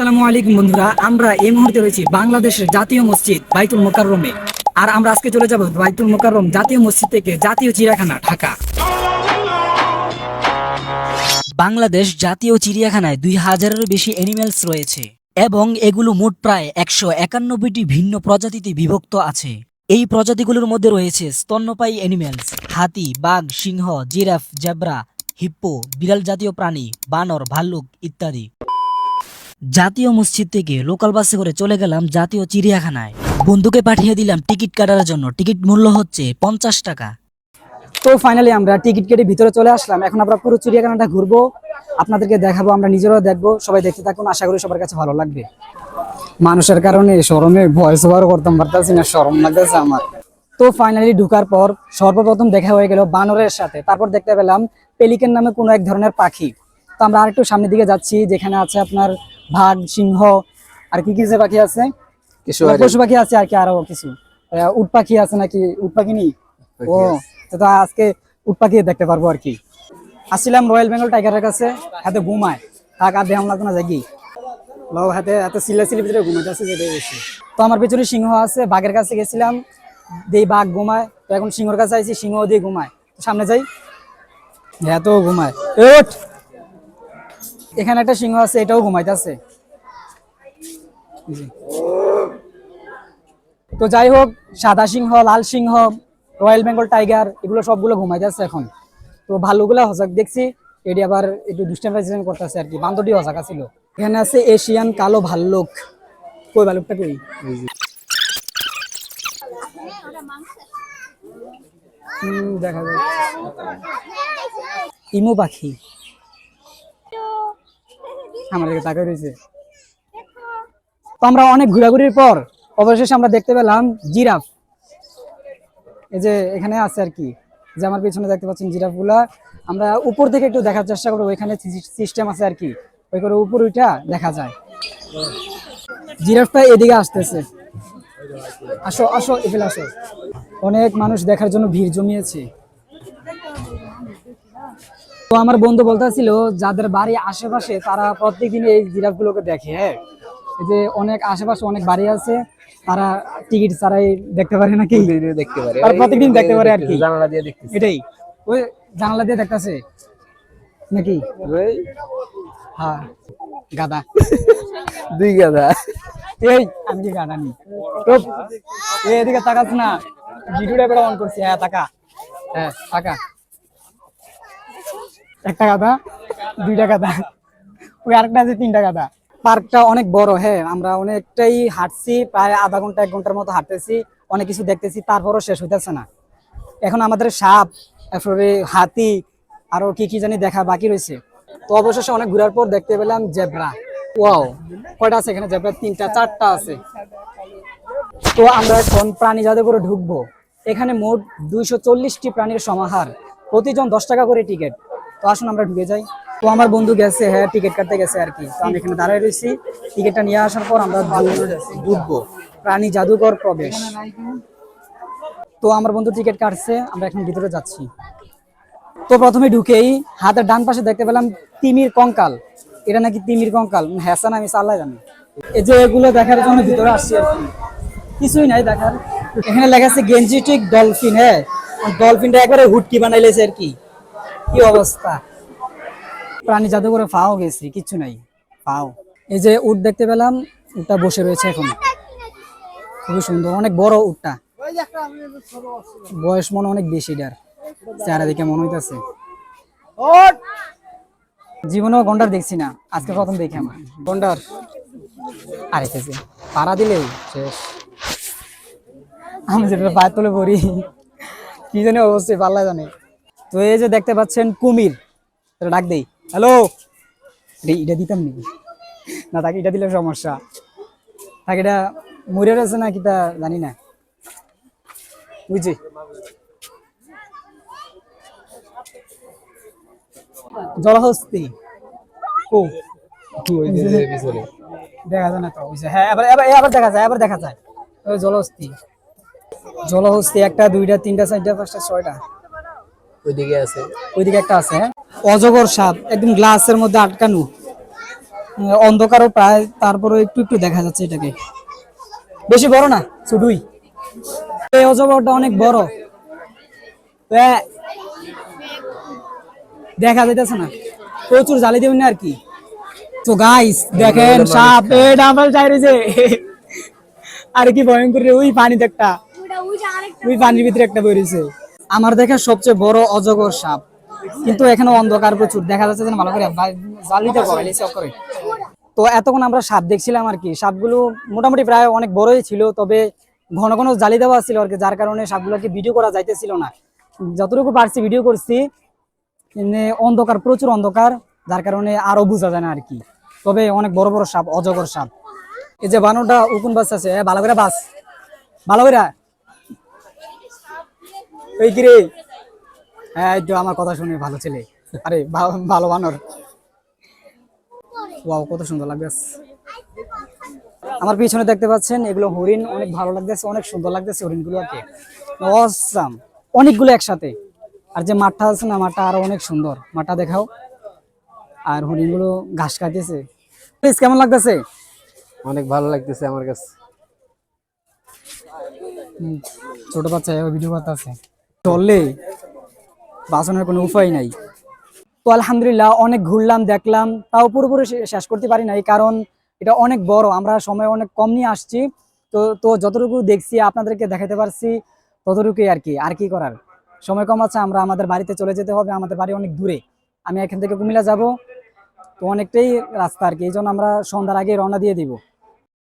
আসসালামু আলাইকুম বন্ধুরা, আমরা এই মুহূর্তে রয়েছি বাংলাদেশের জাতীয় মসজিদ বাইতুল মোকাররমে। আর আমরা আজকে চলে যাব বাইতুল মোকাররম জাতীয় মসজিদ থেকে জাতীয় চিড়িয়াখানা, ঢাকা। বাংলাদেশ জাতীয় চিড়িয়াখানায় দুই হাজারেরও বেশি অ্যানিমেলস রয়েছে এবং এগুলো মোট প্রায় একশো একানব্বইটি ভিন্ন প্রজাতিতে বিভক্ত আছে। এই প্রজাতিগুলোর মধ্যে রয়েছে স্তন্যপায়ী অ্যানিমেলস হাতি, বাঘ, সিংহ, জিরাফ, জেব্রা, হিপ্পো, বিড়াল জাতীয় প্রাণী, বানর, ভাল্লুক ইত্যাদি। জাতীয় মসজিদ থেকে লোকাল বাসে করে চলে গেলাম জাতীয় চিড়িয়াখানায়। বন্ধুকে পাঠিয়ে দিলাম টিকিট কাটার জন্য। টিকিট মূল্য হচ্ছে পঞ্চাশ টাকা। তো ফাইনালি আমরা টিকিট কেটে ভিতরে চলে আসলাম। এখন আমরা পুরো চিড়িয়াখানাটা ঘুরবো। আপনাদেরকে দেখাবো, আমরা নিজেরাও দেখব। সবাই দেখতে থাকুন, আশা করি সবার কাছে ভালো লাগবে। মানুষের কারণে শরমে ভয়েস ওভার করতাম, পারতাছি না, শরম লাগতেছে আমার। তো ফাইনালি ঢুকার পর সর্বপ্রথম দেখা হয়ে গেল বানরের সাথে। তারপর দেখতে পেলাম পেলিকেন নামে কোনো এক ধরনের পাখি। তো আমরা আরেকটু সামনের দিকে যাচ্ছি, যেখানে আছে আপনার বাঘ সিংহ আর কি কি যে পাখি আছে? কিছু পশু পাখি আছে আর কি আরও কিছু। উট পাখি আছে নাকি? উট পাখি নেই? ও তো আজকে উট পাখি দেখতে পারব আর কি। আসছিলাম রয়্যাল বেঙ্গল টাইগারের কাছে হাতে ঘুমায় থাক আর দেহাম লাগতো না লও হাতে এত সিলা সিলি ভিতরে ঘুমাইতেছে যেটাই বেশি তো আমার পেছনে সিংহ আছে বাঘের কাছে গেছিলাম। দেই বাঘ ঘুমায় তো এখন সিংহর কাছে আইছি সিংহ দিয়ে ঘুমায়। সামনে যাই। এত ঘুমায়। এখানে একটা সিংহ আছে, এটাও ঘুমাইতেছে। তো যাই হোক, সাদা সিংহ, লাল সিংহ, রয়্যাল বেঙ্গল টাইগার, এগুলো সবগুলো ঘুমাইতেছে এখন। তো ভালোগুলো হজাক দেখছি, এটি আবার একটু দুষ্টাইম করতেছে আর কি, বান্দরটি হজাকা ছিল এখানে আছে এশিয়ান কালো ভাল্লুক। কই ভাল্লুকটা কই? দেখা যায় ইমু পাখি। আমার দিকে তাকাই রয়েছে। তো আমরা অনেক ঘোরাঘুরির পর অবশেষে আমরা দেখতে পেলাম জিরাফ। এই যে এখানে আছে আর কি, যে আমার পিছনে দেখতে পাচ্ছেন জিরাফগুলা আমরা উপর থেকে একটু দেখার চেষ্টা করব, ওইখানে সিস্টেম আছে আর কি, ওই করে উপর ওইটা দেখা যায়। জিরাফটা এদিকে আসতেছে। আসো আসো এখানে আসো। অনেক মানুষ দেখার জন্য ভিড় জমিয়েছে। তো আমার বন্ধু বলতেছিল যাদের বাড়ি আশেপাশে তারা প্রত্যেকদিন এই জিরাফগুলোকে দেখে হ্যাঁ? যে অনেক আশেপাশে অনেক বাড়ি আছে তারা টিকিট ছাড়াই দেখতে পারে নাকি? দেখতে পারে। আর প্রত্যেকদিন দেখতে পারে আর কি। জানালা দিয়ে দেখতেছি। এটাই। ওই জানালা দিয়ে দেখতেছে নাকি? হ্যাঁ। গাদা দুই গাদা এই আমি কি গাদা নি? এদিকে তাকাস না। ভিডিওটা এবার অন করছি। হ্যাঁ তাকা। হ্যাঁ তাকা। একটা গাদা দুইটা গাদা ওই আরেকটা আছে, তিনটা গাদা পার্কটা অনেক বড় হ্যাঁ। আমরা অনেকটাই হাঁটছি, প্রায় আধা ঘণ্টা, এক ঘণ্টার মতো হাঁটতেছি। অনেক কিছু দেখতেছি, তারপরও শেষ হইতেছে না। এখন আমাদের সাপ, তারপরে হাতি, আরও কি কি জানি দেখা বাকি রয়েছে। তো অবশেষে অনেক ঘোরার পর দেখতে পেলাম জেব্রা। ওয়াও, কয়টা আছে এখানে জেব্রা? তিনটা, চারটা আছে। তো আমরা এখন প্রাণী জাদুঘরে ঢুকবো। এখানে মোট দুইশো চল্লিশটি প্রাণীর সমাহার। প্রতিজন দশ টাকা করে টিকিট। তো আসুন আমরা ঢুকে যাই। তো আমার বন্ধু গেছে হ্যাঁ টিকিট কাটতে গেছে আর কি। আমি এখানে দাঁড়ায় রয়েছি। টিকিটটা নিয়ে আসার পর আমরা ঢুকবো। প্রাণী জাদুঘর প্রবেশ। তো আমার বন্ধু টিকিট কাটছে, আমরা এখন ভিতরে যাচ্ছি। তো প্রথমে ঢুকেই হাতের ডান পাশে দেখতে পেলাম তিমির কঙ্কাল। এটা নাকি তিমির কঙ্কাল? হ্যাসান আমি চাল্লাই জানি। এই যে এগুলো দেখার জন্য ভিতরে আসছি আর কি। কিছুই নাই দেখার। এখানে লেখা আছে গেঞ্জিটিক ডলফিন হ্যাঁ। ডলফিনটা একবারে হুটকি বানাইলেছে আর কি। কি অবস্থা? প্রাণী জাদুঘরে ফাও গেছি কিচ্ছু নাই ফাও। এই যে উট দেখতে পেলাম উটটা বসে রয়েছে এখন। খুবই সুন্দর অনেক বড় উটটা। বয়স মনে অনেক বেশি ডার চেহারা দেখে মনে হইতাছে। জীবনেও গন্ডার দেখছি না আজকে প্রথম দেখি আমার। গন্ডার? আর কেছে পাড়া দিলে শেষ। আমি যেটা পায়ের তলে পড়ি কি জানি অবশ্যই পাল্লা জানে। তো এই যে দেখতে পাচ্ছেন কুমির। ডাক দেই। হ্যালো এটা দিতাম নাকি না তাকে এটা দিলে সমস্যা। তাকে এটা মরে রয়েছে না কি তা জানি না। বুঝছি? জলহস্তি। ও দেখা যায় না তো হ্যাঁ এবার দেখা যায় এবার দেখা যায়। ওই জলহস্তি। জলহস্তি একটা দুইটা তিনটা চারটা পাঁচটা ছয়টা। ওইদিকে আছে। ওইদিকে একটা আছে হ্যাঁ? অজগর সাপ একদম গ্লাসের মধ্যে আটকানো। অন্ধকারও প্রায় তারপরে একটু একটু দেখা যাচ্ছে এটাকে। বেশি বড় না ছোটই। এই অজগরটা অনেক বড়। দেখা যাইতেছে না। প্রচুর জালি দেবেন না আর কি। তো গাইস দেখেন সাপ এ ডাবল আর কি ভয়ঙ্কর রে, ওই পানিতে একটা। ওই পানির ভিতরে একটা বেরিয়েছে আমার দেখা সবচেয়ে বড় অজগর সাপ। কিন্তু এখানে অন্ধকার প্রচুর। দেখা যাচ্ছে যে না ভালো করে তো এতক্ষণ আমরা সাপ দেখছিলাম আর কি। সাপগুলো মোটামুটি প্রায় অনেক বড়ই ছিল, তবে ঘন ঘন জালি দেওয়া ছিল আর কি, যার কারণে সাপগুলোকে ভিডিও করা যাইতেছিল না। যতটুকু পারছি ভিডিও করছি অন্ধকার, প্রচুর অন্ধকার, যার কারণে আরও বোঝা যায় না আর কি। তবে অনেক বড় বড় সাপ, অজগর সাপ। এই যে বানরটা, উকুন বাস আছে। ভালো করে বাস। ভালো করে ওই কিরে? হ্যাঁ এই তো আমার কথা শুনে ভালো ছেলে। আরে ভালো বানর। ওয়াও কত সুন্দর লাগতেছে আমার পিছনে দেখতে পাচ্ছেন এগুলো হরিণ অনেক ভালো লাগতেছে অনেক সুন্দর লাগতেছে হরিণগুলোকে। অসাম। অনেকগুলো একসাথে। আর যে মাঠটা আছে না মাঠটা আরও অনেক সুন্দর। মাঠটা দেখাও। আর হরিণগুলো ঘাস খাইতেছে। প্লিজ কেমন লাগতেছে? অনেক ভালো লাগতেছে আমার কাছে। হুম, ছোট বাচ্চা ভিডিও করতে আছে চললে বাঁচানোর কোনো উপায় নাই। তো আলহামদুলিল্লাহ অনেক ঘুরলাম, দেখলাম, তাও পুরোপুরি শেষ করতে পারি নাই, কারণ এটা অনেক বড়, আমরা সময় অনেক কম নিয়ে আসছি। তো তো যতটুকু দেখছি, আপনাদেরকে দেখাতে পারছি, ততটুকুই আর কি আর কি করার। সময় কম আছে, আমরা আমাদের বাড়িতে চলে যেতে হবে, আমাদের বাড়ি অনেক দূরে। আমি এখান থেকে কুমিল্লা যাব, তো অনেকটাই রাস্তা আর কি, এই জন্য আমরা সন্ধ্যার আগে রওনা দিয়ে দিব।